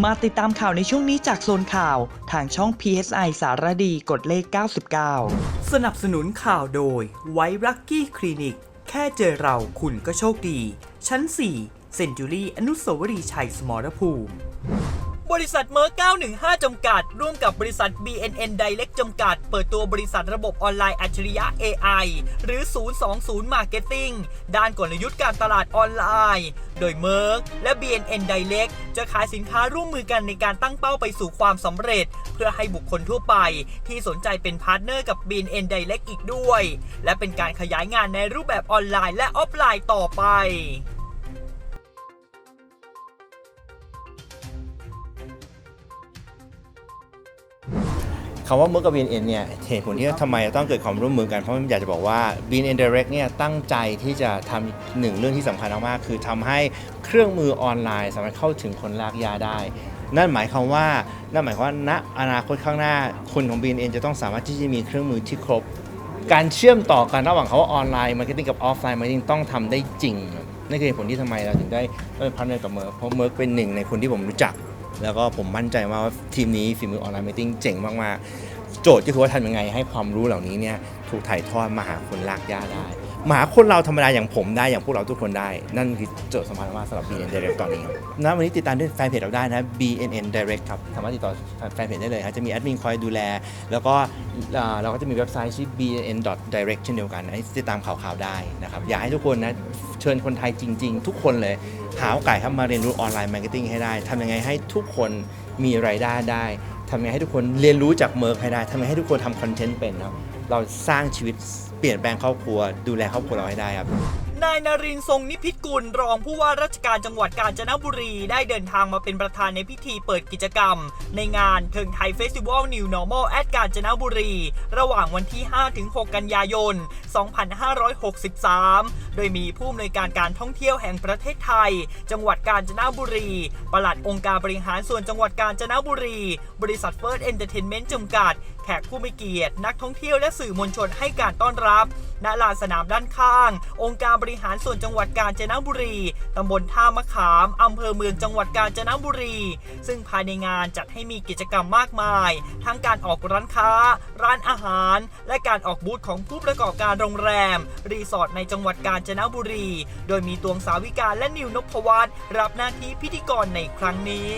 มาติดตามข่าวในช่วงนี้จากโซนข่าว ทางช่อง PSI สารดีกดเลข 99 สนับสนุนข่าวโดยไวรักกี้คลินิก แค่เจอเราคุณก็โชคดี ชั้น 4 เซนจูรี่อนุสาวรีย์ชัยสมรภูมิ บริษัทเมอร์915 จำกัด ร่วมกับบริษัท BNN Direct จำกัด เปิดตัวบริษัทระบบออนไลน์อัจฉริยะ AI หรือ 020 Marketing ด้านกลยุทธ์การตลาดออนไลน์ โดยเมอร์และ BNN Direct จะขายสินค้าร่วมมือกันในการตั้งเป้าไปสู่ความสำเร็จ เพื่อให้บุคคลทั่วไป ที่สนใจเป็นพาร์ทเนอร์กับ BNN Direct อีกด้วย และเป็นการขยายงานในรูปแบบออนไลน์และออฟไลน์ต่อไปำว่าเมื่อกับ BNN เนี่ยเหตุผลที่ทำไมต้องเกิดความร่วมมือกัน เพราะอยากจะบอกว่า BNN Direct เนี่ยตั้งใจที่จะทำหนึ่งเรื่องที่สำคัญมากๆคือทำให้เครื่องมือออนไลน์สามารถเข้าถึงคนลากยาได้ นั่นหมายความว่านั่นหมายความว่าณอนาคตข้างหน้าคนของ BNN จะต้องสามารถที่จะมีเครื่องมือที่ครบ การเชื่อมต่อกันระหว่างเขาว่าออนไลน์มาร์เก็ตติ้งกับออฟไลน์มาร์เก็ตติ้งต้องทำได้จริงนั่นคือเหตุผลที่ทำไมเราถึงได้ได้พันเนอร์กับเมิร์กเพราะเมิร์กเป็นหนึ่งในคนที่ผมรู้จัก แล้วก็ผมมั่นใจมากว่าทีมนี้ฝีมือออนไลน์มิติ้งเจ๋งมากๆ โจทย์ก็คือว่าทำยังไงให้ความรู้เหล่านี้เนี่ยถูกถ่ายทอดมาหาคนลากย่าได้ มาหาคนเราธรรมดาอย่างผมได้อย่างพวกเราทุกคนได้ นั่นคือโจทย์สำคัญมากสำหรับ BNN Direct ตอนนี้นะวันนี้ติดตามด้วยแฟนเพจเราได้นะ BNN Direct ครับสามารถติดต่อแฟนเพจได้เลยฮะจะมีแอดมินคอยดูแล แล้วก็เราก็จะมีเว็บไซต์ชื่อ bnn.direct เช่นเดียวกันให้ติดตามข่าวๆได้นะครับอยากให้ทุกคนนะเชิญคนไทยจริง ๆ ทุกคนเลยหาโอกาสครับมาเรียนรู้ออนไลน์มาร์เก็ตติ้งให้ได้ทำยังไงให้ทุกคนมีรายได้ได้ทำยังไงให้ทุกคนเรียนรู้จากเมิร์กให้ได้ทำยังไงให้ทุกคนทำคอนเทนต์เป็นครับ เราสร้างชีวิตเปลี่ยนแปลงครอบครัว ดูแลครอบครัวเราให้ได้ครับ นายนรินทร์ทรงนิพิษกุลรองผู้ว่าราชการจังหวัดกาญจนบุรีได้เดินทางมาเป็นประธานในพิธีเปิดกิจกรรม ในงานเทิงไทยเฟสติวัล New Normal แอดกาญจนบุรี ระหว่างวันที่ 5-6 กันยายน 2563 โดยมีผู้อำนวยการการท่องเที่ยวแห่งประเทศไทย จังหวัดกาญจนบุรี ปลัดองค์การบริหารส่วนจังหวัดกาญจนบุรี บริษัทเฟิร์สเอนเตอร์เทนเมนต์จำกัด แขกผู้มีเกียรตินักท่องเที่ยวและสื่อมวลชนให้การต้อนรับณลานสนามด้านข้าง องค์การบริหารส่วนจังหวัดกาญจนบุรี ตำบลท่ามะขาม อำเภอเมืองจังหวัดกาญจนบุรี ซึ่งภายในงานจัดให้มีกิจกรรมมากมาย ทั้งการออกร้านค้า ร้านอาหาร และการออกบูธของผู้ประกอบการโรงแรม รีสอร์ทในจังหวัดกาญจนบุรี โดยมีตวงสาวิกาและนิวนพวัฒน์รับหน้าที่พิธีกรในครั้งนี้